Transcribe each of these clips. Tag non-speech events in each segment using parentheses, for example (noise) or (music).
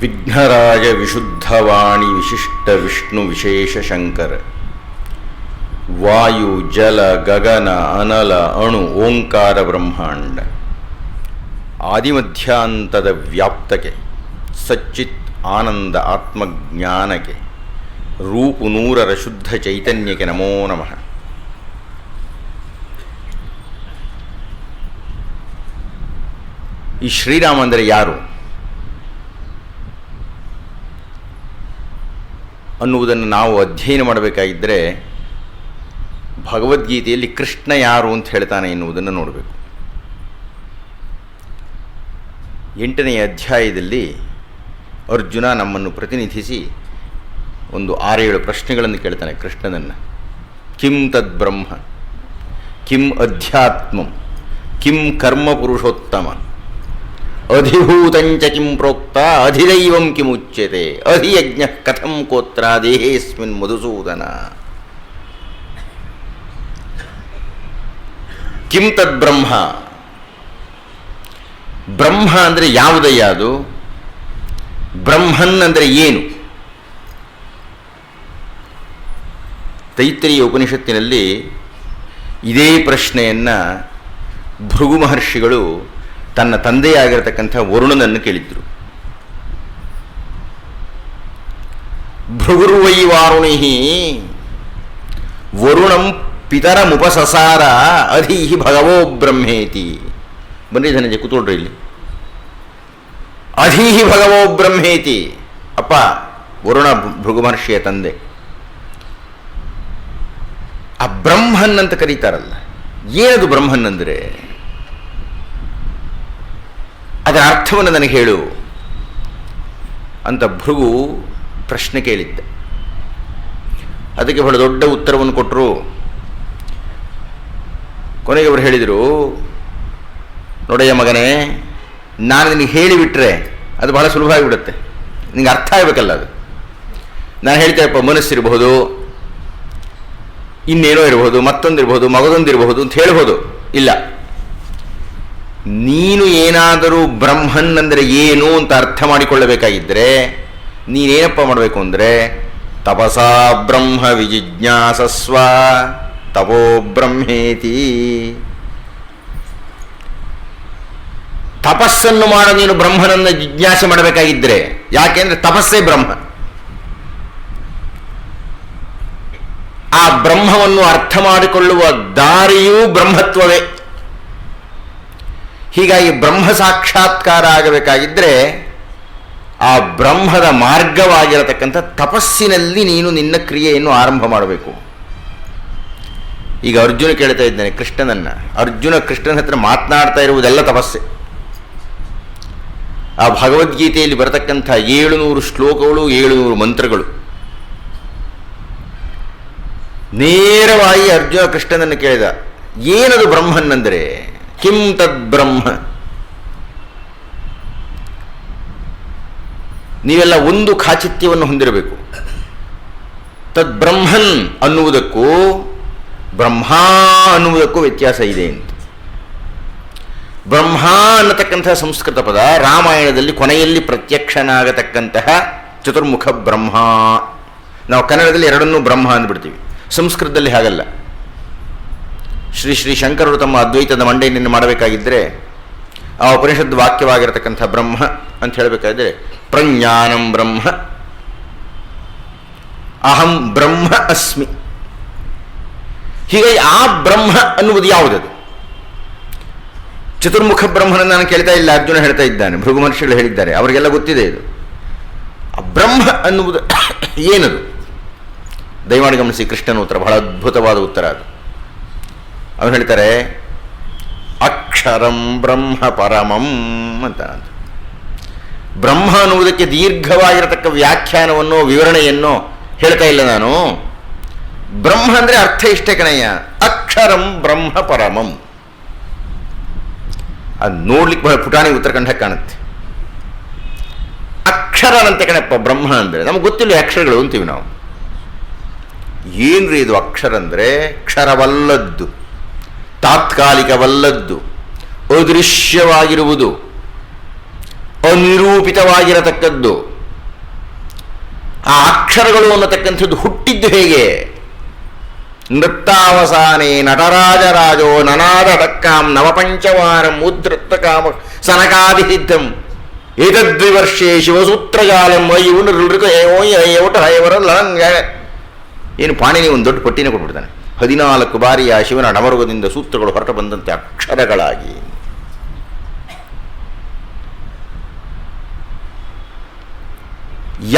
ವಿಘ್ನರಾಜ ವಿಶುದ್ಧವಾಣಿ ವಿಶಿಷ್ಟ ವಿಷ್ಣು ವಿಶೇಷ ಶಂಕರ. ವಾಯು, ಜಲ, ಗಗನ, ಅನಲ, ಅಣು, ಓಂಕಾರ, ಬ್ರಹ್ಮಾಂಡ. ಆದಿಮಧ್ಯಾಂತದ ವ್ಯಾಪ್ತಕ್ಕೆ, ಸಚ್ಚಿತ್ ಆನಂದ ಆತ್ಮಜ್ಞಾನಕ್ಕೆ, ರೂಪು ನೂರರ ಶುದ್ಧ ಚೈತನ್ಯಕ್ಕೆ ನಮೋ ನಮಃ. ಈ ಶ್ರೀರಾಮ ಅಂದರೆ ಯಾರು? ಅನ್ನುವುದನ್ನು ನಾವು ಅಧ್ಯಯನ ಮಾಡಬೇಕಾಗಿದ್ದರೆ ಭಗವದ್ಗೀತೆಯಲ್ಲಿ ಕೃಷ್ಣ ಯಾರು ಅಂತ ಹೇಳ್ತಾನೆ ಎನ್ನುವುದನ್ನು ನೋಡಬೇಕು. ಎಂಟನೆಯ ಅಧ್ಯಾಯದಲ್ಲಿ ಅರ್ಜುನ ನಮ್ಮನ್ನು ಪ್ರತಿನಿಧಿಸಿ ಒಂದು ಆರೇಳು ಪ್ರಶ್ನೆಗಳನ್ನು ಕೇಳ್ತಾನೆ ಕೃಷ್ಣನನ್ನು. ಕಿಂ ತದ್ ಬ್ರಹ್ಮ, ಕಿಂ ಅಧ್ಯಾತ್ಮಂ, ಕಿಂ ಕರ್ಮ ಪುರುಷೋತ್ತಮ. ಅಧಿಭೂತಂಚ ಕಿಂ ಪ್ರೋಕ್ತ ಅಧಿದೈವಂ ಕಿಮುಚ್ಯತೆ ಅಧಿಯಜ್ಞ ಕಥಂ ಕೋತ್ರ ದೇಹೇಸ್ಮಿನ್ ಮಧುಸೂದನ ಕಿಂ ತದ್ ಬ್ರಹ್ಮ ಬ್ರಹ್ಮ ಅಂದರೆ ಯಾವುದಯ್ಯ ಅದು ಬ್ರಹ್ಮನ್ ಅಂದರೆ ಏನು? ತೈತ್ರಿಯ ಉಪನಿಷತ್ತಿನಲ್ಲಿ ಇದೇ ಪ್ರಶ್ನೆಯನ್ನು ಭೃಗು ಮಹರ್ಷಿಗಳು ತನ್ನ ತಂದೆಯಾಗಿರತಕ್ಕಂಥ ವರುಣನನ್ನು ಕೇಳಿದ್ರು. ಭೃಗುರ್ವೈ ವಾರುಣಿ ವರುಣಂ ಪಿತರಮುಪಸಸಾರ ಅಧೀಹಿ ಭಗವೋ ಬ್ರಹ್ಮೇತಿ. ಬನ್ನಿ ಧನಂಜಯ ಕೂತ್ಕೊಳ್ರಿ ಇಲ್ಲಿ. ಅಧೀಹಿ ಭಗವೋ ಬ್ರಹ್ಮೇತಿ. ಅಪ್ಪ, ವರುಣ ಭೃಗು ಮಹರ್ಷಿಯ ತಂದೆ. ಆ ಬ್ರಹ್ಮನ್ ಅಂತ ಕರೀತಾರಲ್ಲ. ಏನದು ಬ್ರಹ್ಮನ್ ಅಂದರೆ? ಅದರ ಅರ್ಥವನ್ನು ನನಗೆ ಹೇಳು ಅಂತ ಭೃಗು ಪ್ರಶ್ನೆ ಕೇಳಿದ್ದ. ಅದಕ್ಕೆ ಬಹಳ ದೊಡ್ಡ ಉತ್ತರವನ್ನು ಕೊಟ್ಟರು ಕೊನೆಗೆ ಅವರು ಹೇಳಿದರು, ನೋಡಯ್ಯ ಮಗನೇ, ನಾನು ನಿನಗೆ ಹೇಳಿಬಿಟ್ರೆ ಅದು ಬಹಳ ಸುಲಭ ಆಗಿಬಿಡುತ್ತೆ. ನಿನಗೆ ಅರ್ಥ ಆಗಬೇಕಲ್ಲ ಅದು. ನಾನು ಹೇಳ್ತೇನಪ್ಪ ಮನಸ್ಸಿರಬಹುದು, ಇನ್ನೇನೋ ಇರಬಹುದು, ಮತ್ತೊಂದಿರಬಹುದು, ಮಗದೊಂದಿರಬಹುದು ಅಂತ ಹೇಳ್ಬೋದು. ಇಲ್ಲ. ನೀನು ಏನಾದರೂ ಬ್ರಹ್ಮನ್ ಅಂದರೆ ಏನು ಅಂತ ಅರ್ಥ ಮಾಡಿಕೊಳ್ಳಬೇಕಾಗಿದ್ದರೆ ನೀನೇನಪ್ಪ ಮಾಡಬೇಕು ಅಂದರೆ, ತಪಸಾ ಬ್ರಹ್ಮ ವಿಜಿಜ್ಞಾಸಸ್ವ ತಪೋ ಬ್ರಹ್ಮೇತಿ. ತಪಸ್ಸನ್ನು ಮಾಡ, ನೀನು ಬ್ರಹ್ಮನನ್ನು ಜಿಜ್ಞಾಸೆ ಮಾಡಬೇಕಾಗಿದ್ದರೆ ಯಾಕೆಂದ್ರೆ ತಪಸ್ಸೇ ಬ್ರಹ್ಮ. ಆ ಬ್ರಹ್ಮವನ್ನು ಅರ್ಥ ಮಾಡಿಕೊಳ್ಳುವ ದಾರಿಯೂ ಬ್ರಹ್ಮತ್ವವೇ. ಹೀಗಾಗಿ ಬ್ರಹ್ಮ ಸಾಕ್ಷಾತ್ಕಾರ ಆಗಬೇಕಾಗಿದ್ದರೆ ಆ ಬ್ರಹ್ಮದ ಮಾರ್ಗವಾಗಿರತಕ್ಕಂಥ ತಪಸ್ಸಿನಲ್ಲಿ ನೀನು ನಿನ್ನ ಕ್ರಿಯೆಯನ್ನು ಆರಂಭ ಮಾಡಬೇಕು. ಈಗ ಅರ್ಜುನ ಕೇಳ್ತಾ ಇದ್ದಾನೆ, ಕೃಷ್ಣನನ್ನು. ಅರ್ಜುನ ಕೃಷ್ಣನ ಹತ್ರ ಮಾತನಾಡ್ತಾ ಇರುವುದೆಲ್ಲ ತಪಸ್ಸೆ. ಆ ಭಗವದ್ಗೀತೆಯಲ್ಲಿ ಬರತಕ್ಕಂಥ ಏಳುನೂರು ಶ್ಲೋಕಗಳು, ಏಳುನೂರು ಮಂತ್ರಗಳು. ನೇರವಾಗಿ ಅರ್ಜುನ ಕೃಷ್ಣನನ್ನು ಕೇಳಿದ, ಏನದು ಬ್ರಹ್ಮನ್ನಂದರೆ ಕಿಂ ತದ್ ಬ್ರಹ್ಮ. ನೀವೆಲ್ಲ ಒಂದು ಖಾಚಿತ್ಯವನ್ನು ಹೊಂದಿರಬೇಕು. ತದ್ ಬ್ರಹ್ಮನ್ ಅನ್ನುವುದಕ್ಕೂ ಬ್ರಹ್ಮ ಅನ್ನುವುದಕ್ಕೂ ವ್ಯತ್ಯಾಸ ಇದೆ ಅಂತ. ಬ್ರಹ್ಮ ಅನ್ನತಕ್ಕಂತಹ ಸಂಸ್ಕೃತ ಪದ ರಾಮಾಯಣದಲ್ಲಿ ಕೊನೆಯಲ್ಲಿ ಪ್ರತ್ಯಕ್ಷನಾಗತಕ್ಕಂತಹ ಚತುರ್ಮುಖ ಬ್ರಹ್ಮ. ನಾವು ಕನ್ನಡದಲ್ಲಿ ಎರಡನ್ನೂ ಬ್ರಹ್ಮ ಅಂದ್ಬಿಡ್ತೀವಿ. ಸಂಸ್ಕೃತದಲ್ಲಿ ಹಾಗಲ್ಲ. ಶ್ರೀ ಶ್ರೀ ಶಂಕರರು ತಮ್ಮ ಅದ್ವೈತದ ಮಂಡೆಯನ್ನು ಮಾಡಬೇಕಾಗಿದ್ದರೆ ಆ ಉಪನಿಷದ್ ವಾಕ್ಯವಾಗಿರತಕ್ಕಂಥ ಬ್ರಹ್ಮ ಅಂತ ಹೇಳಬೇಕಾದ್ರೆ ಪ್ರಜ್ಞಾನಂ ಬ್ರಹ್ಮ. ಅಹಂ ಬ್ರಹ್ಮ ಅಸ್ಮಿ. ಹೀಗಾಗಿ ಆ ಬ್ರಹ್ಮ ಅನ್ನುವುದು ಯಾವುದದು? ಚತುರ್ಮುಖ ಬ್ರಹ್ಮನನ್ನು ನಾನು ಕೇಳ್ತಾ ಇಲ್ಲ, ಅರ್ಜುನ ಹೇಳ್ತಾ ಇದ್ದಾನೆ, ಭೃಗು ಮಹರ್ಷಿಗಳು ಹೇಳಿದ್ದಾರೆ, ಅವರಿಗೆಲ್ಲ ಗೊತ್ತಿದೆ ಇದು. ಬ್ರಹ್ಮ ಅನ್ನುವುದು (coughs) ಏನದು? ದಯಮಾಡಿ ಗಮನಿಸಿ, ಕೃಷ್ಣನ ಉತ್ತರ, ಬಹಳ ಅದ್ಭುತವಾದ ಉತ್ತರ ಅದು. ಅವನು ಹೇಳ್ತಾರೆ, ಅಕ್ಷರಂ ಬ್ರಹ್ಮ ಪರಮಂ ಅಂತ ಬ್ರಹ್ಮ ಅನ್ನುವುದಕ್ಕೆ ದೀರ್ಘವಾಗಿರತಕ್ಕ ವ್ಯಾಖ್ಯಾನವನ್ನು, ವಿವರಣೆಯನ್ನು ಹೇಳ್ತಾ ಇಲ್ಲ ನಾನು. ಬ್ರಹ್ಮ ಅಂದರೆ ಅರ್ಥ ಇಷ್ಟೇ ಕಣಯ್ಯ. ಅಕ್ಷರಂ ಬ್ರಹ್ಮ ಪರಮಂ. ಅದು ನೋಡ್ಲಿಕ್ಕೆ ಬಹಳ ಪುಟಾಣಿ ಉತ್ತರ ಕಂಡ ಕಾಣುತ್ತೆ. ಅಕ್ಷರನಂತೆ ಕಣಪ್ಪ, ಬ್ರಹ್ಮ ಅಂದರೆ. ನಮ್ಗೆ ಗೊತ್ತಿಲ್ಲ ಅಕ್ಷರಗಳು ಅಂತೀವಿ ನಾವು. ಏನ್ರಿ ಇದು ಅಕ್ಷರ ಅಂದರೆ? ಕ್ಷರವಲ್ಲದ್ದು. ತಾತ್ಕಾಲಿಕವಲ್ಲದ್ದು, ಅದೃಶ್ಯವಾಗಿರುವುದು, ಅನಿರೂಪಿತವಾಗಿರತಕ್ಕದ್ದು. ಆ ಅಕ್ಷರಗಳು ಅನ್ನತಕ್ಕಂಥದ್ದು ಹುಟ್ಟಿದ್ದು ಹೇಗೆ? ನೃತ್ತಾವಸಾನೆ ನಟರಾಜರಾಜೋ ನನಾದ ಡಕ್ಕಾಂ ನವಪಂಚವಾರಂ ಉದ್ಧೃತ್ತ ಕಾಮ ಸನಕಾದಿಸಿದ್ಧಂ. ಏತದ್ವಿವರ್ಷೆ ಶಿವಸೂತ್ರಜಾಲಂ ಅಯ್ಯು ನೃಕ ಲಂಗ ಏನು ಪಾಣಿನಿ ಒಂದು ದೊಡ್ಡ ಪಟ್ಟಿನೇ ಕೊಟ್ಬಿಡ್ತಾನೆ. ಹದಿನಾಲ್ಕು ಬಾರಿಯ ಶಿವನ ಡಮರುಗದಿಂದ ಸೂತ್ರಗಳು ಹೊರಟು ಬಂದಂತೆ ಅಕ್ಷರಗಳಾಗಿ.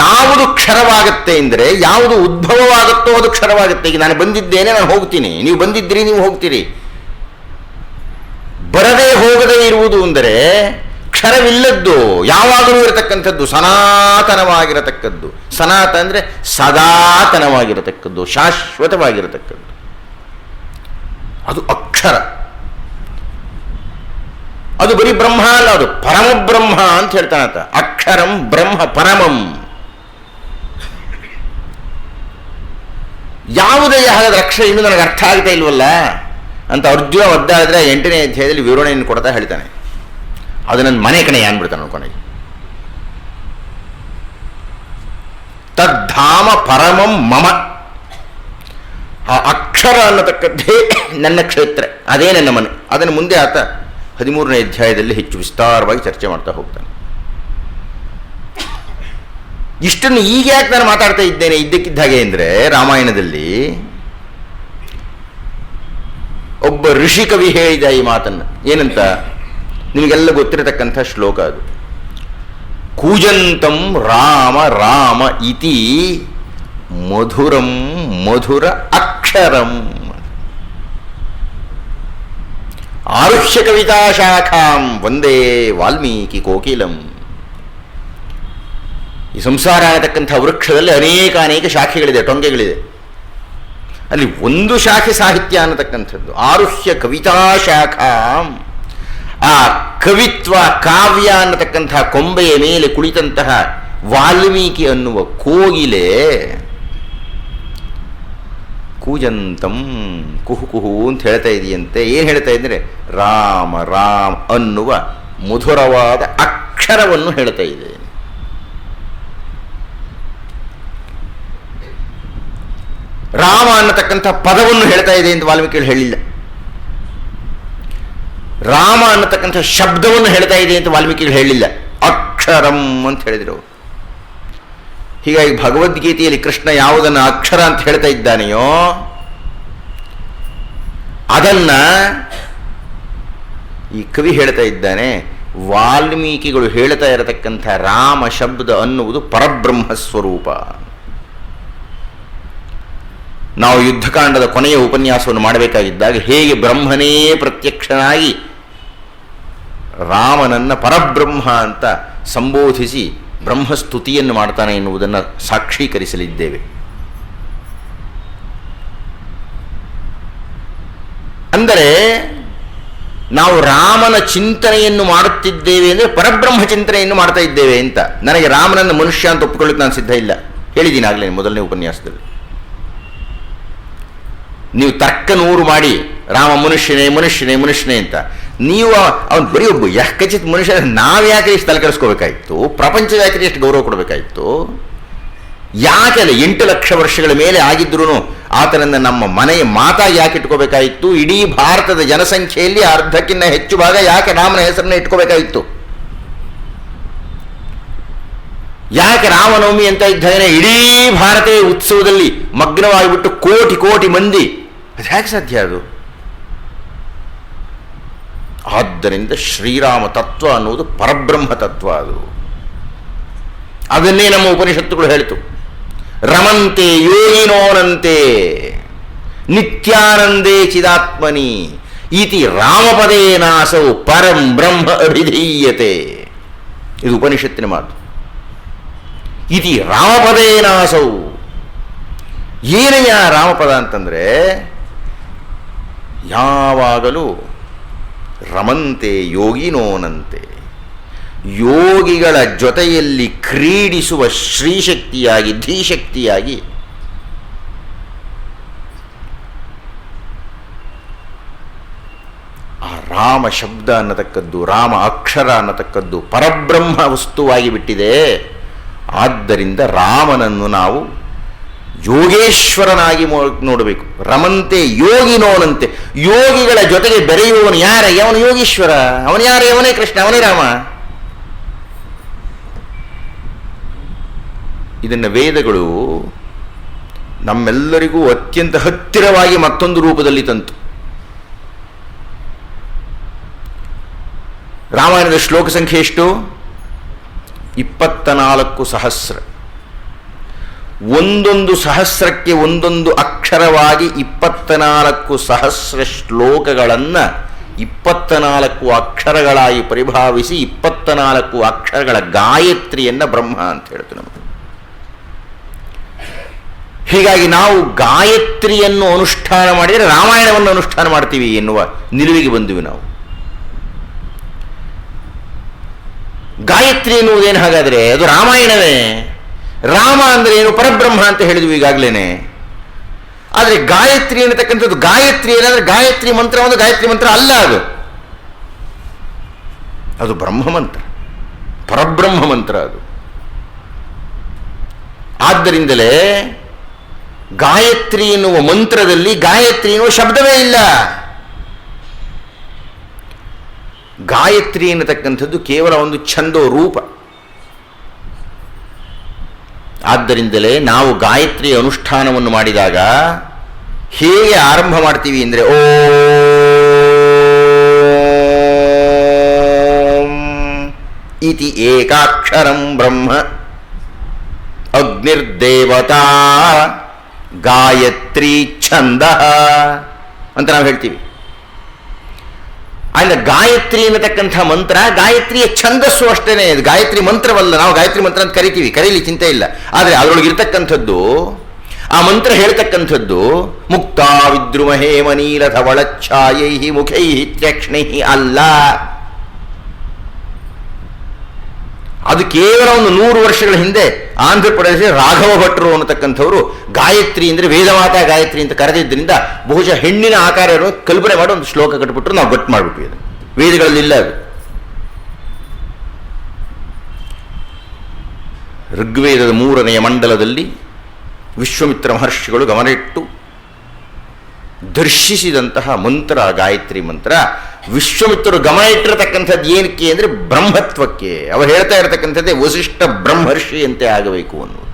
ಯಾವುದು ಕ್ಷರವಾಗತ್ತೆ ಎಂದರೆ, ಯಾವುದು ಉದ್ಭವವಾಗುತ್ತೋ ಅದು ಕ್ಷರವಾಗುತ್ತೆ. ಈಗ ನಾನು ಬಂದಿದ್ದೇನೆ, ನಾನು ಹೋಗ್ತೀನಿ. ನೀವು ಬಂದಿದ್ದೀರಿ, ನೀವು ಹೋಗ್ತೀರಿ. ಬರದೇ ಹೋಗದೇ ಇರುವುದು ಅಂದರೆ ಕ್ಷರವಿಲ್ಲದ್ದು, ಯಾವಾಗಲೂ ಇರತಕ್ಕಂಥದ್ದು, ಸನಾತನವಾಗಿರತಕ್ಕದ್ದು. ಸನಾತ ಅಂದರೆ ಸದಾತನವಾಗಿರತಕ್ಕದ್ದು, ಶಾಶ್ವತವಾಗಿರತಕ್ಕದ್ದು. ಅದು ಅಕ್ಷರ. ಅದು ಬರೀ ಬ್ರಹ್ಮ ಅಲ್ಲ, ಅದು ಪರಮ ಬ್ರಹ್ಮ ಅಂತ ಹೇಳ್ತಾನಂತ ಅಕ್ಷರಂ ಬ್ರಹ್ಮ ಪರಮಂ. ಯಾವುದೇ ಹಾಗಾದ್ರೆ ಅಕ್ಷರ ಇನ್ನು ನನಗೆ ಅರ್ಥ ಆಗ್ತಾ ಇಲ್ವಲ್ಲ ಅಂತ ಅರ್ಜುನ ಒದ್ದಾದ್ರೆ ಎಂಟನೇ ಅಧ್ಯಾಯದಲ್ಲಿ ವಿವರಣೆಯನ್ನು ಕೊಡ್ತಾ ಹೇಳ್ತಾನೆ. ಅದು ನನ್ನ ಮನೆ ಕಣೆ ಅಂದ್ಬಿಡ್ತಾನೆ ಕೊನೆಗೆ ತದ್ಧಾಮ ಪರಮಂ ಮಮ. ಆ ಅಕ್ಷರ ಅನ್ನತಕ್ಕದ್ದೇ ನನ್ನ ಕ್ಷೇತ್ರ ಅದೇ ನನ್ನ ಮನೆ. ಅದನ್ನು ಮುಂದೆ ಆತ ಹದಿಮೂರನೇ ಅಧ್ಯಾಯದಲ್ಲಿ ಹೆಚ್ಚು ವಿಸ್ತಾರವಾಗಿ ಚರ್ಚೆ ಮಾಡ್ತಾ ಹೋಗ್ತಾನೆ. ಇಷ್ಟನ್ನು ಈಗ ಯಾಕೆ ನಾನು ಮಾತಾಡ್ತಾ ಇದ್ದೇನೆ ಇದ್ದಕ್ಕಿದ್ದ ಹಾಗೆ ಅಂದರೆ ರಾಮಾಯಣದಲ್ಲಿ ಒಬ್ಬ ಋಷಿ ಕವಿ ಹೇಳಿದ ಈ ಮಾತನ್ನು. ಏನಂತ? ನಿಮಗೆಲ್ಲ ಗೊತ್ತಿರತಕ್ಕಂಥ ಶ್ಲೋಕ ಅದು. ಕೂಜಂತಂ ರಾಮ ರಾಮ ಇತಿ ಮಧುರಂ ಮಧುರ ಅಕ್ಷರಂ ಆರುಷ್ಯ ಕವಿತಾ ಶಾಖಾಂ ವಂದೇ ವಾಲ್ಮೀಕಿ ಕೋಕಿಲಂ. ಈ ಸಂಸಾರ ಅನ್ನತಕ್ಕಂಥ ವೃಕ್ಷದಲ್ಲಿ ಅನೇಕ ಅನೇಕ ಶಾಖೆಗಳಿದೆ, ಟೊಂಗೆಗಳಿದೆ. ಅಲ್ಲಿ ಒಂದು ಶಾಖೆ ಸಾಹಿತ್ಯ ಅನ್ನತಕ್ಕಂಥದ್ದು ಆರುಷ್ಯ ಕವಿತಾ ಶಾಖಾಂ. ಆ ಕವಿತ್ವ, ಕಾವ್ಯ ಅನ್ನತಕ್ಕಂಥ ಕೊಂಬೆಯ ಮೇಲೆ ಕುಳಿತಂತಹ ವಾಲ್ಮೀಕಿ ಅನ್ನುವ ಕೋಗಿಲೆ ಕೂಜಂತಂ ಕುಹು ಕುಹು ಅಂತ ಹೇಳ್ತಾ ಇದೆಯಂತೆ. ಏನು ಹೇಳ್ತಾ ಇದ್ರೆ? ರಾಮ, ರಾಮ್ ಅನ್ನುವ ಮಧುರವಾದ ಅಕ್ಷರವನ್ನು ಹೇಳ್ತಾ ಇದೆ. ರಾಮ ಅನ್ನತಕ್ಕಂಥ ಪದವನ್ನು ಹೇಳ್ತಾ ಇದೆ ಅಂತ ವಾಲ್ಮೀಕಿ ಹೇಳಿಲ್ಲ. ರಾಮ ಅನ್ನತಕ್ಕಂಥ ಶಬ್ದವನ್ನು ಹೇಳ್ತಾ ಇದೆ ಅಂತ ವಾಲ್ಮೀಕಿ ಹೇಳಿಲ್ಲ. ಅಕ್ಷರಂ ಅಂತ ಹೇಳಿದರು ಹೀಗಾಗಿ ಭಗವದ್ಗೀತೆಯಲ್ಲಿ ಕೃಷ್ಣ ಯಾವುದನ್ನು ಅಕ್ಷರ ಅಂತ ಹೇಳ್ತಾ ಇದ್ದಾನೆಯೋ, ಅದನ್ನ ಈ ಕವಿ ಹೇಳ್ತಾ ಇದ್ದಾನೆ, ವಾಲ್ಮೀಕಿಗಳು ಹೇಳ್ತಾ ಇರತಕ್ಕಂಥ ರಾಮ ಶಬ್ದ ಅನ್ನುವುದು ಪರಬ್ರಹ್ಮ ಸ್ವರೂಪ. ನಾವು ಯುದ್ಧಕಾಂಡದ ಕೊನೆಯ ಉಪನ್ಯಾಸವನ್ನು ಮಾಡಬೇಕಾಗಿದ್ದಾಗ ಹೇಗೆ ಬ್ರಹ್ಮನೇ ಪ್ರತ್ಯಕ್ಷನಾಗಿ ರಾಮನನ್ನ ಪರಬ್ರಹ್ಮ ಅಂತ ಸಂಬೋಧಿಸಿ ಬ್ರಹ್ಮಸ್ತುತಿಯನ್ನು ಮಾಡ್ತಾನೆ ಎನ್ನುವುದನ್ನು ಸಾಕ್ಷೀಕರಿಸಲಿದ್ದೇವೆ. ಅಂದರೆ ನಾವು ರಾಮನ ಚಿಂತನೆಯನ್ನು ಮಾಡುತ್ತಿದ್ದೇವೆ ಅಂದರೆ ಪರಬ್ರಹ್ಮ ಚಿಂತನೆಯನ್ನು ಮಾಡ್ತಾ ಇದ್ದೇವೆ ಅಂತ. ನನಗೆ ರಾಮನನ್ನು ಮನುಷ್ಯ ಅಂತ ಒಪ್ಪಿಕೊಳ್ಳಿಕ್ಕೆ ನಾನು ಸಿದ್ಧ ಇಲ್ಲ. ಹೇಳಿದ್ದೀನಿ ಆಗಲೇ ಮೊದಲನೇ ಉಪನ್ಯಾಸದಲ್ಲಿ. ನೀವು ತರ್ಕ ನೂರು ಮಾಡಿ ರಾಮ ಮನುಷ್ಯನೇ ಮನುಷ್ಯನೇ ಮನುಷ್ಯನೇ ಅಂತ. ನೀವು ಅವ್ನು ಬರೀ ಒಬ್ಬ ಯಾಕಚಿತ್ ಮನುಷ್ಯ ನಾವು ಯಾಕೆ ಇಷ್ಟು ತಲೆ ಕೆಡಿಸ್ಕೋಬೇಕಾಗಿತ್ತು ಪ್ರಪಂಚ ಯಾಕೆ ಎಷ್ಟು ಗೌರವ ಕೊಡಬೇಕಾಗಿತ್ತು ಯಾಕೆ ಅಲ್ಲ ಎಂಟು ಲಕ್ಷ ವರ್ಷಗಳ ಮೇಲೆ ಆಗಿದ್ರೂ ಆತನನ್ನು ನಮ್ಮ ಮನೆಯ ಮಾತಾಗಿ ಯಾಕೆ ಇಟ್ಕೋಬೇಕಾಗಿತ್ತು ಇಡೀ ಭಾರತದ ಜನಸಂಖ್ಯೆಯಲ್ಲಿ ಅರ್ಧಕ್ಕಿಂತ ಹೆಚ್ಚು ಭಾಗ ಯಾಕೆ ರಾಮನ ಹೆಸರನ್ನ ಇಟ್ಕೋಬೇಕಾಗಿತ್ತು ಯಾಕೆ ರಾಮನವಮಿ ಅಂತ ಇದ್ದಾನೆ ಇಡೀ ಭಾರತೀಯ ಉತ್ಸವದಲ್ಲಿ ಮಗ್ನವಾಗಿಬಿಟ್ಟು ಕೋಟಿ ಕೋಟಿ ಮಂದಿ? ಅದು ಹೇಗೆ ಸಾಧ್ಯ ಅದು? ಆದ್ದರಿಂದ ಶ್ರೀರಾಮ ತತ್ವ ಅನ್ನುವುದು ಪರಬ್ರಹ್ಮ ತತ್ವ ಅದು. ಅದನ್ನೇ ನಮ್ಮ ಉಪನಿಷತ್ತುಗಳು ಹೇಳಿತು. ರಮಂತೆ ಯೋಗಿನೋನಂತೆ ನಿತ್ಯಾನಂದೇ ಚಿದಾತ್ಮನಿ ಇತಿ ರಾಮಪದೇನಾಸವು ಪರಂ ಬ್ರಹ್ಮ ಅಭಿಧೀಯತೆ. ಇದು ಉಪನಿಷತ್ತಿನ ಮಾತು. ಇತಿ ರಾಮಪದೇನಾಸವು ಏನಯ್ಯ ರಾಮಪದ ಅಂತಂದರೆ ಯಾವಾಗಲೂ ರಮಂತೆ ಯೋಗಿನೋನಂತೆ ಯೋಗಿಗಳ ಜೊತೆಯಲ್ಲಿ ಕ್ರೀಡಿಸುವ ಶ್ರೀಶಕ್ತಿಯಾಗಿ, ಧೀಶಕ್ತಿಯಾಗಿ ಆ ರಾಮ ಶಬ್ದ ಅನ್ನತಕ್ಕದ್ದು, ರಾಮ ಅಕ್ಷರ ಅನ್ನತಕ್ಕದ್ದು ಪರಬ್ರಹ್ಮ ವಸ್ತುವಾಗಿ ಬಿಟ್ಟಿದೆ ಆದ್ದರಿಂದ ರಾಮನನ್ನು ನಾವು ಯೋಗೇಶ್ವರನಾಗಿ ನೋಡಬೇಕು. ರಮಂತೆ ಯೋಗಿನೋನಂತೆ. ಯೋಗಿಗಳ ಜೊತೆಗೆ ಬೆರೆಯುವವನು ಯಾರ? ಅವನು ಯೋಗೀಶ್ವರ. ಅವನು ಯಾರ? ಅವನೇ ಕೃಷ್ಣ, ಅವನೇ ರಾಮ. ಇದನ್ನು ವೇದಗಳು ನಮ್ಮೆಲ್ಲರಿಗೂ ಅತ್ಯಂತ ಹತ್ತಿರವಾಗಿ ಮತ್ತೊಂದು ರೂಪದಲ್ಲಿ ತಂತು. ರಾಮಾಯಣದ ಶ್ಲೋಕ ಸಂಖ್ಯೆ ಎಷ್ಟು? ಇಪ್ಪತ್ತ ನಾಲ್ಕು ಸಹಸ್ರ. ಒಂದೊಂದು ಸಹಸ್ರಕ್ಕೆ ಒಂದೊಂದು ಅಕ್ಷರವಾಗಿ ಇಪ್ಪತ್ತ ನಾಲ್ಕು ಸಹಸ್ರ ಶ್ಲೋಕಗಳನ್ನು ಇಪ್ಪತ್ತ ನಾಲ್ಕು ಅಕ್ಷರಗಳಾಗಿ ಪರಿಭಾವಿಸಿ ಇಪ್ಪತ್ತ ನಾಲ್ಕು ಅಕ್ಷರಗಳ ಗಾಯತ್ರಿಯನ್ನು ಬ್ರಹ್ಮ ಅಂತ ಹೇಳ್ತು ನಮಗೆ. ಹೀಗಾಗಿ ನಾವು ಗಾಯತ್ರಿಯನ್ನು ಅನುಷ್ಠಾನ ಮಾಡಿದರೆ ರಾಮಾಯಣವನ್ನು ಅನುಷ್ಠಾನ ಮಾಡ್ತೀವಿ ಎನ್ನುವ ನಿಲುವಿಗೆ ಬಂದಿವೆ ನಾವು. ಗಾಯತ್ರಿ ಎನ್ನುವುದೇನು ಹಾಗಾದರೆ ಅದು ರಾಮಾಯಣವೇ. ರಾಮ ಅಂದರೆ ಏನು? ಪರಬ್ರಹ್ಮ ಅಂತ ಹೇಳಿದ್ವಿ ಈಗಾಗಲೇ ಆದರೆ ಗಾಯತ್ರಿ ಅನ್ನತಕ್ಕಂಥದ್ದು ಗಾಯತ್ರಿ ಏನಂದ್ರೆ ಗಾಯತ್ರಿ ಮಂತ್ರ ಒಂದು ಗಾಯತ್ರಿ ಮಂತ್ರ ಅಲ್ಲ ಅದು. ಅದು ಬ್ರಹ್ಮ ಮಂತ್ರ. ಪರಬ್ರಹ್ಮ ಮಂತ್ರ ಅದು. ಆದ್ದರಿಂದಲೇ ಗಾಯತ್ರಿ ಎನ್ನುವ ಮಂತ್ರದಲ್ಲಿ ಗಾಯತ್ರಿ ಎನ್ನುವ ಶಬ್ದವೇ ಇಲ್ಲ. ಗಾಯತ್ರಿ ಎನ್ನತಕ್ಕಂಥದ್ದು ಕೇವಲ ಒಂದು ಛಂದೋ ರೂಪ. ಆದ್ದರಿಂದಲೇ ನಾವು ಗಾಯತ್ರಿ ಅನುಷ್ಠಾನವನ್ನು ಮಾಡಿದಾಗ ಹೇಗೆ ಆರಂಭ ಮಾಡ್ತೀವಿ ಅಂದರೆ ಓಂ ಇತಿ ಏಕಾಕ್ಷರಂ ಬ್ರಹ್ಮ ಅಗ್ನಿರ್ದೇವತಾ ಗಾಯತ್ರಿ ಛಂದ ಅಂತ ನಾವು ಹೇಳ್ತೀವಿ. ಅಂದ್ರೆ ಗಾಯತ್ರಿ ಅನ್ನತಕ್ಕಂಥ ಮಂತ್ರ, ಗಾಯತ್ರಿಯ ಛಂದಸ್ಸು ಅಷ್ಟೇನೆ. ಇದು ಗಾಯತ್ರಿ ಮಂತ್ರವಲ್ಲ, ನಾವು ಗಾಯತ್ರಿ ಮಂತ್ರ ಅಂತ ಕರಿತೀವಿ. ಕರೀಲಿ ಚಿಂತೆ ಇಲ್ಲ. ಆದರೆ ಅದರೊಳಗೆ ಇರ್ತಕ್ಕಂಥದ್ದು, ಆ ಮಂತ್ರ ಹೇಳ್ತಕ್ಕಂಥದ್ದು ಮುಕ್ತಾ ವಿದ್ರುಮಹೇ ಮನೀರಥ ಧವಳಚ್ಛಾಯೈ ಮುಖೈ ತ್ಯಕ್ಷಣೈ ಅಲ್ಲ. ಅದು ಕೇವಲ ಒಂದು ನೂರು ವರ್ಷಗಳ ಹಿಂದೆ ಆಂಧ್ರ ಪ್ರದೇಶ ರಾಘವ ಭಟ್ರು ಅನ್ನತಕ್ಕಂಥವ್ರು ಗಾಯತ್ರಿ ಅಂದರೆ ವೇದಮಾತಾ ಗಾಯತ್ರಿ ಅಂತ ಕರೆದಿದ್ದರಿಂದ ಬಹುಶಃ ಹೆಣ್ಣಿನ ಆಕಾರ ಇರೋ ಕಲ್ಪನೆ ಮಾಡಿ ಒಂದು ಶ್ಲೋಕ ಕಟ್ಬಿಟ್ರು, ನಾವು ಗೊತ್ತು ಮಾಡಿಬಿಟ್ವಿ ಅದು. ವೇದಗಳಲ್ಲಿ ಇಲ್ಲ ಅದು. ಋಗ್ವೇದದ ಮೂರನೆಯ ಮಂಡಲದಲ್ಲಿ ವಿಶ್ವಮಿತ್ರ ಮಹರ್ಷಿಗಳು ಗಮನ ಇಟ್ಟು ದರ್ಶಿಸಿದಂತಹ ಮಂತ್ರ, ಗಾಯತ್ರಿ ಮಂತ್ರ. ವಿಶ್ವಮಿತ್ರರು ಗಮನ ಇಟ್ಟಿರತಕ್ಕಂಥದ್ದು ಏನಕ್ಕೆ ಅಂದರೆ ಬ್ರಹ್ಮತ್ವಕ್ಕೆ. ಅವರು ಹೇಳ್ತಾ ಇರತಕ್ಕಂಥದ್ದೇ ವಸಿಷ್ಠ ಬ್ರಹ್ಮರ್ಷಿಯಂತೆ ಆಗಬೇಕು ಅನ್ನುವುದು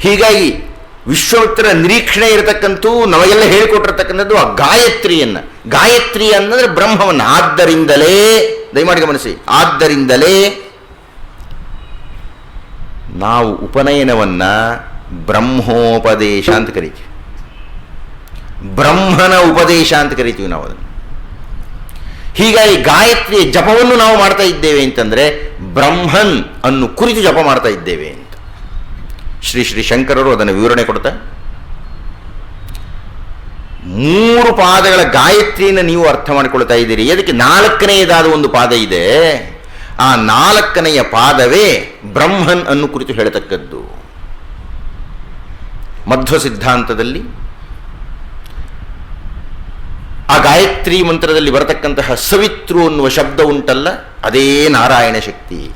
ಹೀಗಾಗಿ ವಿಶ್ವಮಿತ್ರ ನಿರೀಕ್ಷಣೆ ಇರತಕ್ಕಂಥ ನಮಗೆಲ್ಲ ಹೇಳಿಕೊಟ್ಟಿರ್ತಕ್ಕಂಥದ್ದು ಆ ಗಾಯತ್ರಿಯನ್ನು. ಗಾಯತ್ರಿ ಅನ್ನಂದ್ರೆ ಬ್ರಹ್ಮವನ್ನು. ಆದ್ದರಿಂದಲೇ, ದಯಮಾಡಿ ಗಮನಿಸಿ. ಆದ್ದರಿಂದಲೇ ನಾವು ಉಪನಯನವನ್ನ ಬ್ರಹ್ಮೋಪದೇಶ ಅಂತ ಕರಿತೀವಿ. ಬ್ರಹ್ಮನ ಉಪದೇಶ ಅಂತ ಕರಿತೀವಿ ನಾವು ಅದನ್ನು. ಹೀಗಾಗಿ ಗಾಯತ್ರಿ ಜಪವನ್ನು ನಾವು ಮಾಡ್ತಾ ಇದ್ದೇವೆ ಅಂತಂದ್ರೆ ಬ್ರಹ್ಮನ್ ಅನ್ನು ಕುರಿತು ಜಪ ಮಾಡ್ತಾ ಇದ್ದೇವೆ ಅಂತ. ಶ್ರೀ ಶ್ರೀ ಶಂಕರರು ಅದನ್ನು ವಿವರಣೆ ಕೊಡ್ತಾ ಮೂರು ಪಾದಗಳ ಗಾಯತ್ರಿಯನ್ನು ನೀವು ಅರ್ಥ ಮಾಡಿಕೊಳ್ತಾ ಇದ್ದೀರಿ. ಅದಕ್ಕೆ ನಾಲ್ಕನೆಯದಾದ ಒಂದು ಪಾದ ಇದೆ. ಆ ನಾಲ್ಕನೆಯ ಪಾದವೇ ಬ್ರಹ್ಮನ್ ಅನ್ನು ಕುರಿತು ಹೇಳತಕ್ಕದ್ದು. ಮಧ್ವ ಸಿದ್ಧಾಂತದಲ್ಲಿ ಆ ಗಾಯತ್ರಿ ಮಂತ್ರದಲ್ಲಿ ಬರತಕ್ಕಂತಹ ಸವಿತೃ ಅನ್ನುವ ಶಬ್ದ ಉಂಟಲ್ಲ, ಅದೇ ನಾರಾಯಣ ಶಕ್ತಿ.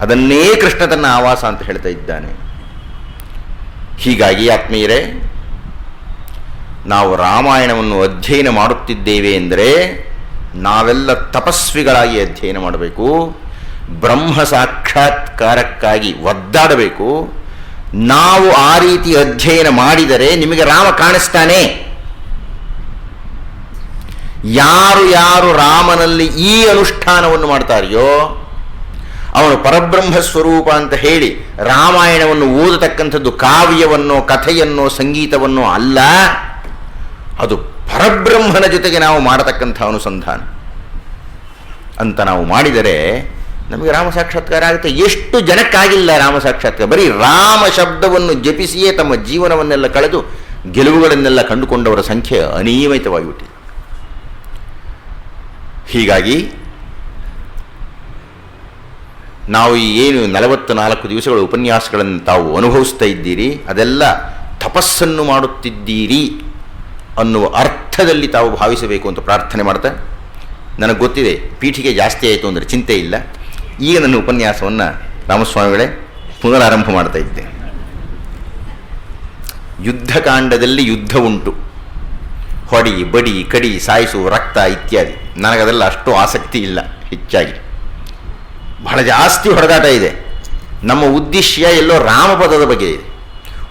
ಅದನ್ನೇ ಕೃಷ್ಣ ತನ್ನ ಆವಾಸ ಅಂತ ಹೇಳ್ತಾ ಇದ್ದಾನೆ. ಹೀಗಾಗಿ ಆತ್ಮೀಯರೇ, ನಾವು ರಾಮಾಯಣವನ್ನು ಅಧ್ಯಯನ ಮಾಡುತ್ತಿದ್ದೇವೆ ಎಂದರೆ, ನಾವೆಲ್ಲ ತಪಸ್ವಿಗಳಾಗಿ ಅಧ್ಯಯನ ಮಾಡಬೇಕು, ಬ್ರಹ್ಮ ಸಾಕ್ಷಾತ್ಕಾರಕ್ಕಾಗಿ ಒದ್ದಾಡಬೇಕು. ನಾವು ಆ ರೀತಿ ಅಧ್ಯಯನ ಮಾಡಿದರೆ ನಿಮಗೆ ರಾಮ ಕಾಣಿಸ್ತಾನೆ. ಯಾರು ಯಾರು ರಾಮನಲ್ಲಿ ಈ ಅನುಷ್ಠಾನವನ್ನು ಮಾಡ್ತಾರೆಯೋ, ಅವನು ಪರಬ್ರಹ್ಮ ಸ್ವರೂಪ ಅಂತ ಹೇಳಿ ರಾಮಾಯಣವನ್ನು ಓದತಕ್ಕಂಥದ್ದು ಕಾವ್ಯವನ್ನೋ, ಕಥೆಯನ್ನೋ, ಸಂಗೀತವನ್ನೋ ಅಲ್ಲ. ಅದು ಪರಬ್ರಹ್ಮನ ಜೊತೆಗೆ ನಾವು ಮಾಡತಕ್ಕಂಥ ಅನುಸಂಧಾನ. ಅಂತ ನಾವು ಮಾಡಿದರೆ ನಮಗೆ ರಾಮ ಸಾಕ್ಷಾತ್ಕಾರ ಆಗುತ್ತೆ. ಎಷ್ಟು ಜನಕ್ಕಾಗಿಲ್ಲ ರಾಮ ಸಾಕ್ಷಾತ್ಕಾರ. ಬರೀ ರಾಮ ಶಬ್ದವನ್ನು ಜಪಿಸಿಯೇ ತಮ್ಮ ಜೀವನವನ್ನೆಲ್ಲ ಕಳೆದು ಗೆಲುವುಗಳನ್ನೆಲ್ಲ ಕಂಡುಕೊಂಡವರ ಸಂಖ್ಯೆ ಅನಿಯಮಿತವಾಗಿಬಿಟ್ಟಿದೆ. ಹೀಗಾಗಿ ನಾವು ಏನು ನಲವತ್ತು ನಾಲ್ಕು ದಿವಸಗಳ ಉಪನ್ಯಾಸಗಳನ್ನು ತಾವು ಅನುಭವಿಸ್ತಾ ಇದ್ದೀರಿ, ಅದೆಲ್ಲ ತಪಸ್ಸನ್ನು ಮಾಡುತ್ತಿದ್ದೀರಿ ಅನ್ನುವ ಅರ್ಥದಲ್ಲಿ ತಾವು ಭಾವಿಸಬೇಕು ಅಂತ ಪ್ರಾರ್ಥನೆ ಮಾಡ್ತಾ, ನನಗೆ ಗೊತ್ತಿದೆ, ಪೀಠಿಗೆ ಜಾಸ್ತಿ ಆಯಿತು ಅಂದರೆ ಚಿಂತೆ ಇಲ್ಲ. ಈಗ ನನ್ನ ಉಪನ್ಯಾಸವನ್ನು ರಾಮಸ್ವಾಮಿಗಳೇ ಪುನರಾರಂಭ ಮಾಡ್ತಾ ಇದ್ದೆ ಯುದ್ಧಕಾಂಡದಲ್ಲಿ ಯುದ್ಧ ಉಂಟು. ಹೊಡಿ, ಬಡಿ, ಕಡಿ, ಸಾಯಿಸು, ರಕ್ತ ಇತ್ಯಾದಿ. ನನಗದೆಲ್ಲ ಅಷ್ಟು ಆಸಕ್ತಿ ಇಲ್ಲ ಹೆಚ್ಚಾಗಿ. ಬಹಳ ಜಾಸ್ತಿ ಹೊಡೆದಾಟ ಇದೆ. ನಮ್ಮ ಉದ್ದೇಶ ಎಲ್ಲೋ ರಾಮಪದದ ಬಗ್ಗೆ ಇದೆ.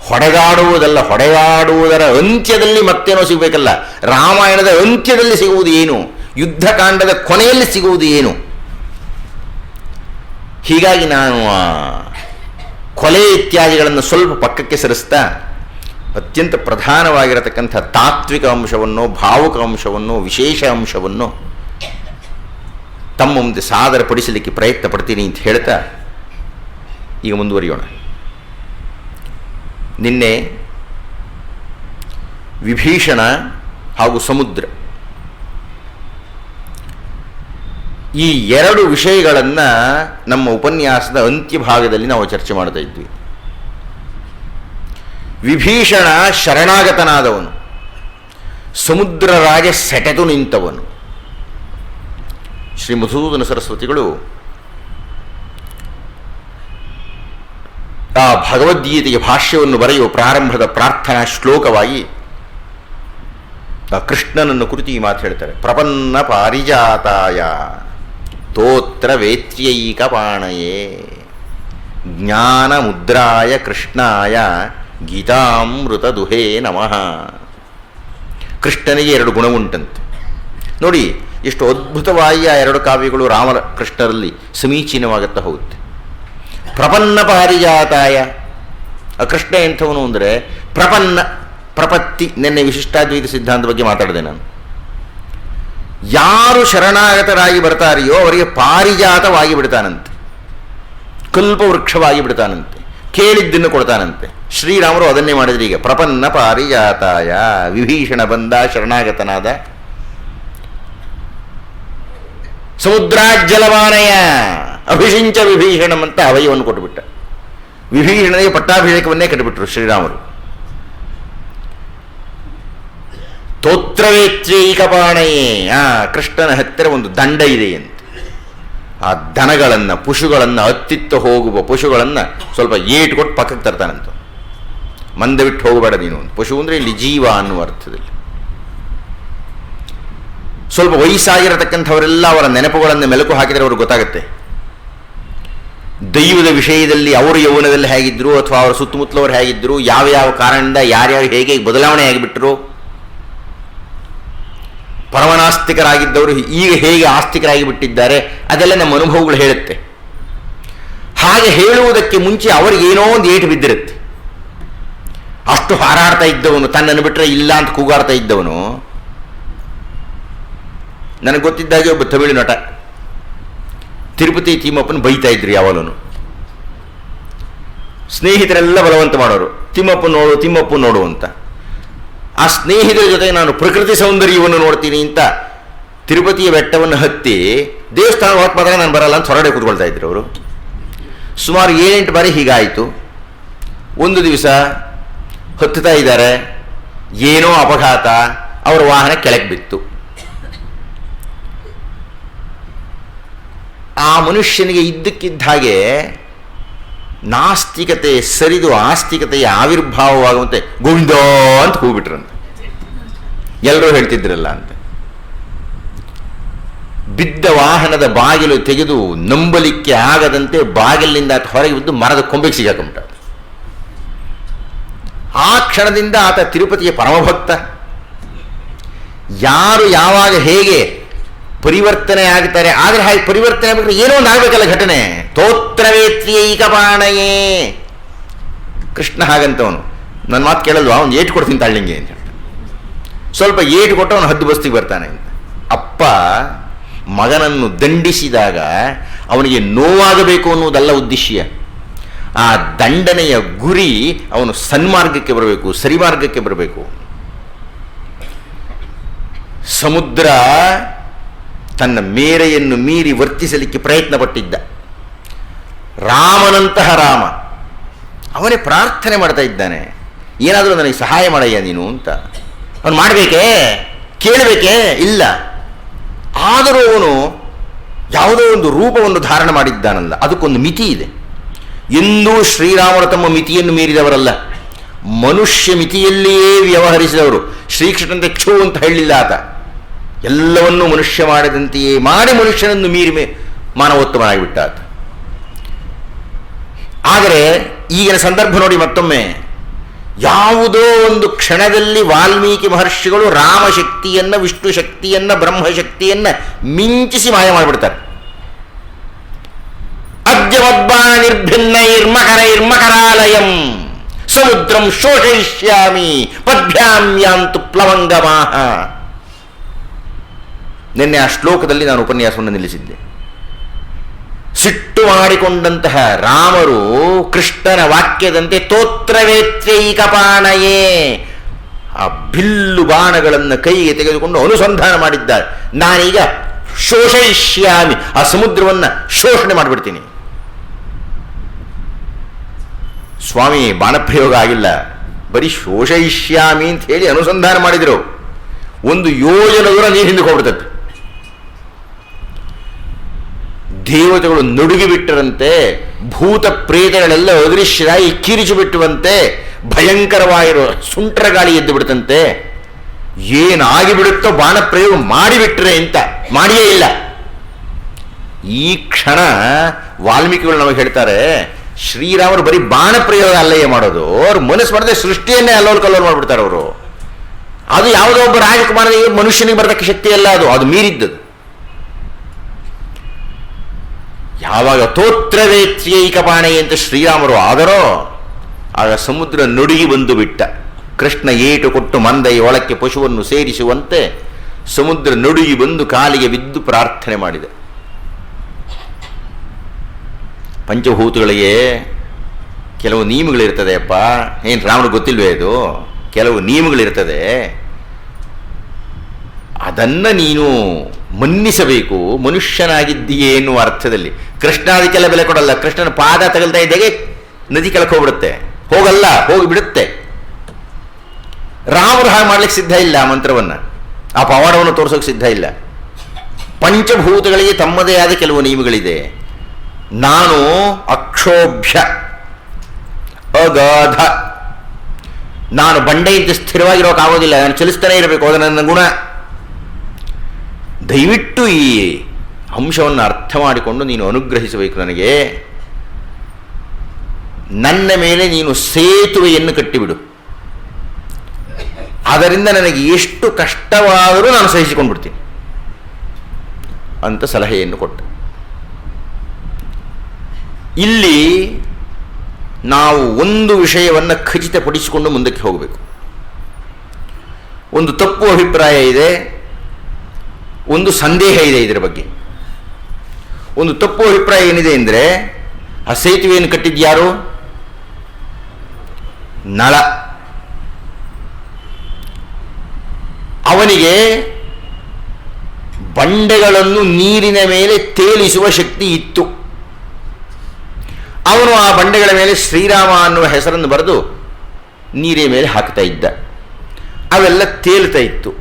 ಹೊಡೆದಾಡುವುದಲ್ಲ, ಹೊಡೆದಾಡುವುದರ ಅಂತ್ಯದಲ್ಲಿ ಮತ್ತೇನೋ ಸಿಗಬೇಕಲ್ಲ. ರಾಮಾಯಣದ ಅಂತ್ಯದಲ್ಲಿ ಸಿಗುವುದು ಏನು? ಯುದ್ಧಕಾಂಡದ ಕೊನೆಯಲ್ಲಿ ಸಿಗುವುದು ಏನು? ಹೀಗಾಗಿ ನಾನು ಕೊಲೆ ಇತ್ಯಾದಿಗಳನ್ನು ಸ್ವಲ್ಪ ಪಕ್ಕಕ್ಕೆ ಸರಿಸ್ತಾ ಅತ್ಯಂತ ಪ್ರಧಾನವಾಗಿರತಕ್ಕಂಥ ತಾತ್ವಿಕ ಅಂಶವನ್ನು, ಭಾವುಕ ಅಂಶವನ್ನು, ವಿಶೇಷ ಅಂಶವನ್ನು ತಮ್ಮ ಮುಂದೆ ಸಾದರಪಡಿಸಲಿಕ್ಕೆ ಪ್ರಯತ್ನ ಪಡ್ತೀನಿ ಅಂತ ಹೇಳ್ತಾ ಈಗ ಮುಂದುವರಿಯೋಣ. ನಿನ್ನೆ ವಿಭೀಷಣ ಹಾಗೂ ಸಮುದ್ರ ಈ ಎರಡು ವಿಷಯಗಳನ್ನು ನಮ್ಮ ಉಪನ್ಯಾಸದ ಅಂತ್ಯಭಾಗದಲ್ಲಿ ನಾವು ಚರ್ಚೆ ಮಾಡ್ತಾ ಇದ್ವಿ. ವಿಭೀಷಣ ಶರಣಾಗತನಾದವನು. ಸಮುದ್ರ ರಾಜ ಸೆಟೆದು ನಿಂತವನು. ಶ್ರೀ ಮಧುಸೂದನ ಸರಸ್ವತಿಗಳು, ಆ ಭಗವದ್ಗೀತೆಯ ಭಾಷ್ಯವನ್ನು ಬರೆಯುವ ಪ್ರಾರಂಭದ ಪ್ರಾರ್ಥನಾ ಶ್ಲೋಕವಾಗಿ ಕೃಷ್ಣನನ್ನು ಕುರಿತು ಈ ಮಾತು ಹೇಳ್ತಾರೆ. ಪ್ರಪನ್ನ ಪಾರಿಜಾತಾಯ ತೋತ್ರ ವೇತ್ರ್ಯೈಕ ಪಾಣಯೇ ಜ್ಞಾನ ಮುದ್ರಾಯ ಕೃಷ್ಣಾಯ ಗೀತಾಮೃತ ದುಹೇ ನಮಃ. ಕೃಷ್ಣನಿಗೆ ಎರಡು ಗುಣ ಉಂಟಂತೆ ನೋಡಿ, ಎಷ್ಟು ಅದ್ಭುತವಾಗಿ ಆ ಎರಡು ಕಾವ್ಯಗಳು ರಾಮ ಕೃಷ್ಣರಲ್ಲಿ ಸಮೀಚೀನವಾಗುತ್ತಾ ಹೋಗುತ್ತೆ. ಪ್ರಪನ್ನ ಪಾರಿಜಾತಾಯ. ಆ ಕೃಷ್ಣ ಎಂಥವನು ಅಂದರೆ, ಪ್ರಪನ್ನ, ಪ್ರಪತ್ತಿ, ನಿನ್ನೆ ವಿಶಿಷ್ಟಾದ್ವೈತ ಸಿದ್ಧಾಂತ ಬಗ್ಗೆ ಮಾತಾಡಿದೆ ನಾನು. ಯಾರು ಶರಣಾಗತರಾಗಿ ಬರ್ತಾರೆಯೋ ಅವರಿಗೆ ಪಾರಿಜಾತವಾಗಿ ಬಿಡ್ತಾನಂತೆ. ಕಲ್ಪವೃಕ್ಷವಾಗಿ ಬಿಡ್ತಾನಂತೆ. ಕೇಳಿದ್ದನ್ನು ಕೊಡ್ತಾನಂತೆ. ಶ್ರೀರಾಮರು ಅದನ್ನೇ ಮಾಡಿದ್ರು ಈಗ. ಪ್ರಪನ್ನ ಪಾರಿಜಾತಾಯ, ವಿಭೀಷಣ ಬಂದ, ಶರಣಾಗತನಾದ. ಸಮುದ್ರಾಜ್ಜಲಮಾನಯ ಅಭಿಷಿಂಚ ವಿಭೀಷಣ ಅಂತ ಅವಯವನ್ನು ಕೊಟ್ಟುಬಿಟ್ಟ. ವಿಭೀಷಣನಿಗೆ ಪಟ್ಟಾಭಿಷೇಕವನ್ನೇ ಕಟ್ಟಿಬಿಟ್ರು ಶ್ರೀರಾಮರು. ತೋತ್ರವೇತ್ರೈಕಪಾಣಯೇ, ಆ ಕೃಷ್ಣನ ಹತ್ತಿರ ಒಂದು ದಂಡ ಇದೆ ಅಂತ. ಆ ದನಗಳನ್ನು, ಪಶುಗಳನ್ನು, ಅತ್ತಿತ್ತ ಹೋಗುವ ಪಶುಗಳನ್ನು ಸ್ವಲ್ಪ ಏಟು ಕೊಟ್ಟು ಪಕ್ಕಕ್ಕೆ ತರ್ತಾನಂತ. ಮಂದೆ ಬಿಟ್ಟು ಹೋಗಬೇಡ ನೀನು ಪಶು ಅಂದರೆ ಇಲ್ಲಿ ಜೀವ ಅನ್ನುವ ಅರ್ಥದಲ್ಲಿ. ಸ್ವಲ್ಪ ವಯಸ್ಸಾಗಿರತಕ್ಕಂಥವರೆಲ್ಲ ಅವರ ನೆನಪುಗಳನ್ನು ಮೆಲುಕು ಹಾಕಿದರೆ ಅವ್ರಿಗೆ ಗೊತ್ತಾಗುತ್ತೆ. ದೈವದ ವಿಷಯದಲ್ಲಿ ಅವರು ಯೌವನದಲ್ಲಿ ಹೇಗಿದ್ದರು ಅಥವಾ ಅವರ ಸುತ್ತಮುತ್ತಲವರು ಹೇಗಿದ್ದರು ಯಾವ ಯಾವ ಕಾರಣದಿಂದ ಯಾರ್ಯಾರು ಹೇಗೆ ಬದಲಾವಣೆ ಆಗಿಬಿಟ್ರು, ಪರಮನಾಸ್ತಿಕರಾಗಿದ್ದವರು ಈಗ ಹೇಗೆ ಆಸ್ತಿಕರಾಗಿ ಬಿಟ್ಟಿದ್ದಾರೆ ಅದೆಲ್ಲ ನಮ್ಮ ಅನುಭವಗಳು ಹೇಳುತ್ತೆ. ಹಾಗೆ ಹೇಳುವುದಕ್ಕೆ ಮುಂಚೆ ಅವರಿಗೆ ಏನೋ ಒಂದು ಏಟು ಬಿದ್ದಿರುತ್ತೆ. ಅಷ್ಟು ಹಾರಾಡ್ತಾ ಇದ್ದವನು, ತನ್ನನ್ನು ಬಿಟ್ಟರೆ ಇಲ್ಲ ಅಂತ ಕೂಗಾಡ್ತಾ ಇದ್ದವನು. ನನಗೆ ಗೊತ್ತಿದ್ದಾಗೆ ಒಬ್ಬ ತಮಿಳು ನಟ. ತಿರುಪತಿ ತಿಮ್ಮಪ್ಪನ ಬೈತಾ ಇದ್ರು ಯಾವಾಗಲೂ ಸ್ನೇಹಿತರೆಲ್ಲ ಬಲವಂತ ಮಾಡೋರು. ತಿಮ್ಮಪ್ಪ ನೋಡು ತಿಮ್ಮಪ್ಪ ನೋಡು ಅಂತ. ಆ ಸ್ನೇಹಿತರ ಜೊತೆಗೆ ನಾನು ಪ್ರಕೃತಿ ಸೌಂದರ್ಯವನ್ನು ನೋಡ್ತೀನಿ ಅಂತ ತಿರುಪತಿಯ ಬೆಟ್ಟವನ್ನು ಹತ್ತಿ ದೇವಸ್ಥಾನ ಹೊರತು ಮಾತ್ರ ನಾನು ಬರಲ್ಲ ಅಂತ ಹೊರಡೆ ಕೂತ್ಕೊಳ್ತಾ ಇದ್ರು ಅವರು. ಸುಮಾರು ಏಳೆಂಟು ಬಾರಿ ಹೀಗಾಯಿತು. ಒಂದು ದಿವಸ ಹತ್ತುತ್ತಾ ಇದ್ದಾರೆ. ಏನೋ ಅಪಘಾತ. ಅವರ ವಾಹನ ಕೆಳಗೆ ಬಿತ್ತು. ಆ ಮನುಷ್ಯನಿಗೆ ಇದ್ದಕ್ಕಿದ್ದ ಹಾಗೆ ನಾಸ್ತಿಕತೆ ಸರಿದು ಆಸ್ತಿಕತೆಯ ಆವಿರ್ಭಾವವಾಗುವಂತೆ ಗೋವಿಂದ ಅಂತ ಹೋಗ್ಬಿಟ್ರಂತೆ ಎಲ್ಲರೂ ಹೇಳ್ತಿದ್ರಲ್ಲ ಅಂತ. ಬಿದ್ದ ವಾಹನದ ಬಾಗಿಲು ತೆಗೆದು ನಂಬಲಿಕ್ಕೆ ಆಗದಂತೆ ಬಾಗಿಲಿನಿಂದ ಹೊರಗೆ ಬಿದ್ದು ಮರದ ಕೊಂಬೆಗೆ ಸಿಗಾಕೊಂಬಿಟ್ಟ ಆ ಕ್ಷಣದಿಂದ ಆತ ತಿರುಪತಿಯ ಪರಮಭಕ್ತ. ಯಾರು ಯಾವಾಗ ಹೇಗೆ ಪರಿವರ್ತನೆ ಆಗ್ತಾರೆ, ಆದರೆ ಹಾಗೆ ಪರಿವರ್ತನೆ ಆಗ್ಬೇಕಾದ್ರೆ ಏನೋ ಒಂದು ಆಗಬೇಕಲ್ಲ ಘಟನೆ. ತೋತ್ರವೇತ್ರಿಯೈಕಪಾಣಯೇ ಕೃಷ್ಣ ಹಾಗಂತವನು. ನನ್ನ ಮಾತು ಕೇಳಲ್ವಾ? ಅವ್ನು ಏಟು ಕೊಡ್ತೀನಿ ತಳ್ಳಿಂಗೆ ಅಂತ. ಸ್ವಲ್ಪ ಏಟು ಕೊಟ್ಟು ಅವನು ಹದ್ದು ಬಸ್ತಿಗೆ ಬರ್ತಾನೆ ಅಪ್ಪ, ಮಗನನ್ನು ದಂಡಿಸಿದಾಗ ಅವನಿಗೆ ನೋವಾಗಬೇಕು ಅನ್ನುವುದಲ್ಲ ಉದ್ದೇಶ ಆ ದಂಡನೆಯ ಗುರಿ ಅವನು ಸನ್ಮಾರ್ಗಕ್ಕೆ ಬರಬೇಕು, ಸರಿಮಾರ್ಗಕ್ಕೆ ಬರಬೇಕು. ಸಮುದ್ರ ತನ್ನ ಮೇರೆಯನ್ನು ಮೀರಿ ವರ್ತಿಸಲಿಕ್ಕೆ ಪ್ರಯತ್ನ ಪಟ್ಟಿದ್ದ ರಾಮನಂತಹ ರಾಮ, ಅವನೇ ಪ್ರಾರ್ಥನೆ ಮಾಡ್ತಾ ಇದ್ದಾನೆ. ಏನಾದರೂ ನನಗೆ ಸಹಾಯ ಮಾಡಯ್ಯ ನೀನು ಅಂತ. ಅವನು ಮಾಡಬೇಕೇ? ಕೇಳಬೇಕೇ? ಇಲ್ಲ. ಆದರೂ ಅವನು ಯಾವುದೋ ಒಂದು ರೂಪವನ್ನು ಧಾರಣ ಮಾಡಿದ್ದಾನಲ್ಲ, ಅದಕ್ಕೊಂದು ಮಿತಿ ಇದೆ. ಎಂದೂ ಶ್ರೀರಾಮರು ತಮ್ಮ ಮಿತಿಯನ್ನು ಮೀರಿದವರಲ್ಲ. ಮನುಷ್ಯ ಮಿತಿಯಲ್ಲಿಯೇ ವ್ಯವಹರಿಸಿದವರು. ಶ್ರೀಕೃಷ್ಣಂತೆ ಕ್ಷೋ ಅಂತ ಹೇಳಲಿಲ್ಲ ಆತ. ಎಲ್ಲವನ್ನೂ ಮನುಷ್ಯ ಮಾಡಿದಂತೆಯೇ ಮಾಡಿ ಮನುಷ್ಯನನ್ನು ಮೀರಿ ಮೇ ಮಾನವೋತ್ತಮನಾಗಿಬಿಟ್ಟ ಆತ. ಆದರೆ ಈಗಿನ ಸಂದರ್ಭ ನೋಡಿ ಮತ್ತೊಮ್ಮೆ. ಯಾವುದೋ ಒಂದು ಕ್ಷಣದಲ್ಲಿ ವಾಲ್ಮೀಕಿ ಮಹರ್ಷಿಗಳು ರಾಮಶಕ್ತಿಯನ್ನು ವಿಷ್ಣು ಶಕ್ತಿಯನ್ನ ಬ್ರಹ್ಮಶಕ್ತಿಯನ್ನು ಮಿಂಚಿಸಿ ಮಾಯ ಮಾಡಿಬಿಡ್ತಾರೆ. ಇರ್ಮಕರ ಇರ್ಮಕರಾಲಯಂ ಸಮುದ್ರಂ ಶೋಷಯಿಷ್ಯಾಮಿ ಯಾಂತು ಪ್ಲವಂಗಮಾಹ ನಿನ್ನೆ ಆ ಶ್ಲೋಕದಲ್ಲಿ ನಾನು ಉಪನ್ಯಾಸವನ್ನು ನಿಲ್ಲಿಸಿದ್ದೆ. ಸಿಟ್ಟು ಮಾಡಿಕೊಂಡಂತಹ ರಾಮರು ಕೃಷ್ಣನ ವಾಕ್ಯದಂತೆ ತೋತ್ರವೇತ್ರೈಕಪಾಣಯೇ ಆ ಬಿಲ್ಲು ಬಾಣಗಳನ್ನು ಕೈಗೆ ತೆಗೆದುಕೊಂಡು ಅನುಸಂಧಾನ ಮಾಡಿದ್ದಾರೆ ನಾನೀಗ ಶೋಷಯಿಷ್ಯಾಮಿ, ಆ ಸಮುದ್ರವನ್ನು ಶೋಷಣೆ ಮಾಡಿಬಿಡ್ತೀನಿ. ಸ್ವಾಮಿ ಬಾಣಪ್ರಯೋಗ ಆಗಿಲ್ಲ. ಬರೀ ಶೋಷಯಿಷ್ಯಾಮಿ ಅಂತ ಹೇಳಿ ಅನುಸಂಧಾನ ಮಾಡಿದರು. ಒಂದು ಯೋಜನೆ ದೂರ ನೀರು ಹಿಂದಕ್ಕೆ ಹೋಗ್ಬಿಡ್ತದೆ ದೇವತೆಗಳು ನಡುಗಿ ಬಿಟ್ಟರಂತೆ, ಭೂತ ಪ್ರೇತಗಳೆಲ್ಲ ಅದೃಶ್ಯರಾಗಿ ಕಿರಿಚು ಬಿಟ್ಟುವಂತೆ, ಭಯಂಕರವಾಗಿರೋ ಸುಂಟರ ಗಾಳಿ ಎದ್ದು ಬಿಡುತ್ತಂತೆ ಏನಾಗಿ ಬಿಡುತ್ತೋ ಬಾಣ ಪ್ರಯೋಗ ಮಾಡಿಬಿಟ್ರೆ ಅಂತ ಮಾಡಿಯೇ ಇಲ್ಲ. ಈ ಕ್ಷಣ ವಾಲ್ಮೀಕಿಗಳು ನಮಗೆ ಹೇಳ್ತಾರೆ ಶ್ರೀರಾಮರು ಬರೀ ಬಾಣ ಪ್ರಯೋಗ ಅಲ್ಲಯ್ಯ ಮಾಡೋದು. ಅವ್ರು ಮನಸ್ಸು ಮಾಡದೆ ಸೃಷ್ಟಿಯನ್ನೇ ಅಲ್ಲೋಲ್ ಕಲ್ಲೋಲ್ ಮಾಡಿಬಿಡ್ತಾರೆ ಅವರು. ಅದು ಯಾವುದೋ ಒಬ್ಬ ರಾಜಕುಮಾರನಿಗೆ ಮನುಷ್ಯನಿಗೆ ಬರತಕ್ಕ ಶಕ್ತಿ ಅಲ್ಲ ಅದು. ಅದು ಮೀರಿದ್ದದು. ಯಾವಾಗ ತೋತ್ರವೇತ್ಯೈಕಪಾಣೆ ಅಂತ ಶ್ರೀರಾಮರು ಆದರೋ, ಆಗ ಸಮುದ್ರ ನುಡುಗಿ ಬಂದು ಬಿಟ್ಟ. ಕೃಷ್ಣ ಏಟು ಕೊಟ್ಟು ಮಂದೈ ಒಳಕ್ಕೆ ಪಶುವನ್ನು ಸೇರಿಸುವಂತೆ ಸಮುದ್ರ ನುಡುಗಿ ಬಂದು ಕಾಲಿಗೆ ಬಿದ್ದು ಪ್ರಾರ್ಥನೆ ಮಾಡಿದೆ. ಪಂಚಭೂತಗಳಿಗೆ ಕೆಲವು ನಿಯಮಗಳಿರ್ತದೆ ಅಪ್ಪ ಏನು ರಾಮನ ಗೊತ್ತಿಲ್ವೇ ಇದು? ಕೆಲವು ನಿಯಮಗಳಿರ್ತದೆ ಅದನ್ನು ನೀನು ಮನ್ನಿಸಬೇಕು. ಮನುಷ್ಯನಾಗಿದ್ದೀಯೇ ಎನ್ನುವ ಅರ್ಥದಲ್ಲಿ. ಕೃಷ್ಣ ಅದಕ್ಕೆಲ್ಲ ಬೆಲೆ ಕೊಡಲ್ಲ. ಕೃಷ್ಣನ ಪಾದ ತಗಲ್ತಾ ಇದ್ದಾಗೆ ನದಿ ಕೆಳಕ್ಕೆ ಹೋಗ್ಬಿಡುತ್ತೆ. ಹೋಗಲ್ಲ, ಹೋಗಿಬಿಡುತ್ತೆ. ರಾಮರು ಹಾಗೆ ಮಾಡ್ಲಿಕ್ಕೆ ಸಿದ್ಧ ಇಲ್ಲ ಆ ಮಂತ್ರವನ್ನು. ಆ ಪವಾಡವನ್ನು ತೋರಿಸೋಕೆ ಸಿದ್ಧ ಇಲ್ಲ. ಪಂಚಭೂತಗಳಿಗೆ ತಮ್ಮದೇ ಆದ ಕೆಲವು ನಿಯಮಗಳಿದೆ ನಾನು ಅಕ್ಷೋಭ್ಯ, ಅಗಾಧ. ನಾನು ಬಂಡೆಯಿಂದ ಸ್ಥಿರವಾಗಿರೋಕ್ಕಾಗೋದಿಲ್ಲ ನಾನು ಚಲಿಸ್ತಾನೆ ಇರಬೇಕು, ಅದು ನನ್ನ ಗುಣ. ದಯವಿಟ್ಟು ಈ ಅಂಶವನ್ನು ಅರ್ಥ ಮಾಡಿಕೊಂಡು ನೀನು ಅನುಗ್ರಹಿಸಬೇಕು ನನಗೆ. ನನ್ನ ಮೇಲೆ ನೀನು ಸೇತುವೆಯನ್ನು ಕಟ್ಟಿಬಿಡು. ಅದರಿಂದ ನನಗೆ ಎಷ್ಟು ಕಷ್ಟವಾದರೂ ನಾನು ಸಹಿಸಿಕೊಂಡು ಬಿಡ್ತೀನಿ ಅಂತ ಸಲಹೆಯನ್ನು ಕೊಟ್ಟ. ಇಲ್ಲಿ ನಾವು ಒಂದು ವಿಷಯವನ್ನು ಖಚಿತಪಡಿಸಿಕೊಂಡು ಮುಂದಕ್ಕೆ ಹೋಗಬೇಕು. ಒಂದು ತಪ್ಪು ಅಭಿಪ್ರಾಯ ಇದೆ, ಒಂದು ಸಂದೇಹ ಇದೆ ಇದರ ಬಗ್ಗೆ. ಒಂದು ತಪ್ಪು ಅಭಿಪ್ರಾಯ ಏನಿದೆ ಅಂದರೆ ಆ ಸೇತುವೆಯನ್ನು ಕಟ್ಟಿದ್ಯಾರು ನಳ. ಅವನಿಗೆ ಬಂಡೆಗಳನ್ನು ನೀರಿನ ಮೇಲೆ ತೇಲಿಸುವ ಶಕ್ತಿ ಇತ್ತು. ಅವನು ಆ ಬಂಡೆಗಳ ಮೇಲೆ ಶ್ರೀರಾಮ ಅನ್ನುವ ಹೆಸರನ್ನು ಬರೆದು ನೀರಿನ ಮೇಲೆ ಹಾಕ್ತಾ ಇದ್ದ. ಅವೆಲ್ಲ ತೇಲ್ತಾ ಇತ್ತು.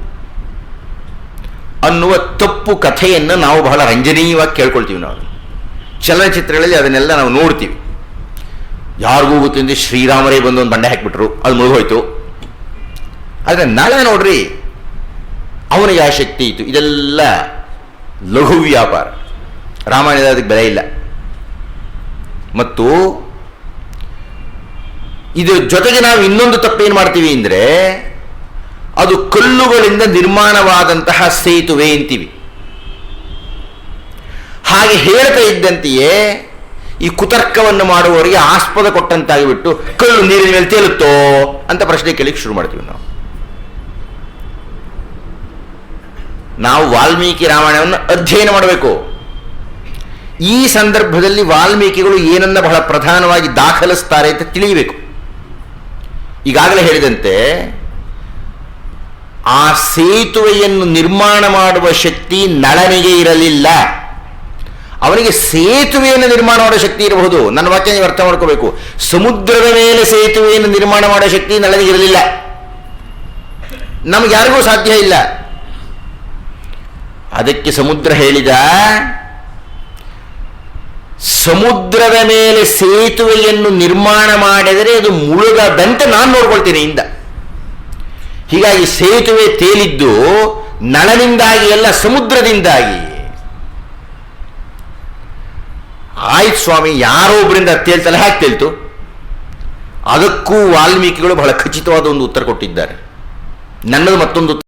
ಅನ್ನುವ ತಪ್ಪು ಕಥೆಯನ್ನು ನಾವು ಬಹಳ ರಂಜನೀಯವಾಗಿ ಕೇಳ್ಕೊಳ್ತೀವಿ ನಾವು. ಚಲನಚಿತ್ರಗಳಲ್ಲಿ ಅದನ್ನೆಲ್ಲ ನಾವು ನೋಡ್ತೀವಿ. ಯಾರಿಗೂ ಗೊತ್ತಿಂದ ಶ್ರೀರಾಮರೇ ಬಂದು ಒಂದು ಬಂಡೆ ಹಾಕಿಬಿಟ್ರು, ಅದು ಮುಳುಗೋಯ್ತು. ಆದರೆ ನಾಳೆ ನೋಡ್ರಿ, ಅವನಿಗೆ ಆ ಶಕ್ತಿ ಇತ್ತು. ಇದೆಲ್ಲ ಲಘು ವ್ಯಾಪಾರ. ರಾಮಾಯಣದ ಅದಕ್ಕೆ ಬೆಲೆ ಇಲ್ಲ. ಮತ್ತು ಇದರ ಜೊತೆಗೆ ನಾವು ಇನ್ನೊಂದು ತಪ್ಪೇನು ಮಾಡ್ತೀವಿ ಅಂದರೆ ಅದು ಕಲ್ಲುಗಳಿಂದ ನಿರ್ಮಾಣವಾದಂತಹ ಸೇತುವೆ ಅಂತೀವಿ. ಹಾಗೆ ಹೇಳ್ತಾ ಇದ್ದಂತೆಯೇ ಈ ಕುತರ್ಕವನ್ನು ಮಾಡುವವರಿಗೆ ಆಸ್ಪದ ಕೊಟ್ಟಂತಾಗಿಬಿಟ್ಟು ಕಲ್ಲು ನೀರಿನ ಮೇಲೆ ತೇಲುತ್ತೋ ಅಂತ ಪ್ರಶ್ನೆ ಕೇಳಿಕ್ಕೆ ಶುರು ಮಾಡ್ತೀವಿ ನಾವು. ನಾವು ವಾಲ್ಮೀಕಿ ರಾಮಾಯಣವನ್ನು ಅಧ್ಯಯನ ಮಾಡಬೇಕು. ಈ ಸಂದರ್ಭದಲ್ಲಿ ವಾಲ್ಮೀಕಿಗಳು ಏನನ್ನ ಬಹಳ ಪ್ರಧಾನವಾಗಿ ದಾಖಲಿಸ್ತಾರೆ ಅಂತ ತಿಳಿಯಬೇಕು. ಈಗಾಗಲೇ ಹೇಳಿದಂತೆ, ಆ ಸೇತುವೆಯನ್ನು ನಿರ್ಮಾಣ ಮಾಡುವ ಶಕ್ತಿ ನಳನಿಗೆ ಇರಲಿಲ್ಲ. ಅವನಿಗೆ ಸೇತುವೆಯನ್ನು ನಿರ್ಮಾಣ ಮಾಡೋ ಶಕ್ತಿ ಇರಬಹುದು. ನನ್ನ ವಾಕ್ಯ ನೀವು ಅರ್ಥ ಮಾಡ್ಕೋಬೇಕು. ಸಮುದ್ರದ ಮೇಲೆ ಸೇತುವೆಯನ್ನು ನಿರ್ಮಾಣ ಮಾಡೋ ಶಕ್ತಿ ನಳನಿಗೆ ಇರಲಿಲ್ಲ. ನಮ್ಗೆ ಯಾರಿಗೂ ಸಾಧ್ಯ ಇಲ್ಲ. ಅದಕ್ಕೆ ಸಮುದ್ರ ಹೇಳಿದ ಸಮುದ್ರದ ಮೇಲೆ ಸೇತುವೆಯನ್ನು ನಿರ್ಮಾಣ ಮಾಡಿದರೆ ಅದು ಮುಳುಗದಂತೆ ನಾನು ನೋಡ್ಕೊಳ್ತೀನಿ ಇಂದ. ಹೀಗಾಗಿ ಸೇತುವೆ ತೇಲಿದ್ದು ನಳನಿಂದಾಗಿ ಅಲ್ಲ ಸಮುದ್ರದಿಂದಾಗಿ. ಆಯ್ತು ಸ್ವಾಮಿ, ಯಾರೋ ಒಬ್ಬರಿಂದ ತೇಲ್ತಲ್ಲ ಹ್ಯಾಕೆ ತೇಲ್ತು? ಅದಕ್ಕೂ ವಾಲ್ಮೀಕಿಗಳು ಬಹಳ ಖಚಿತವಾದ ಒಂದು ಉತ್ತರ ಕೊಟ್ಟಿದ್ದಾರೆ. ನನ್ನದು ಮತ್ತೊಂದು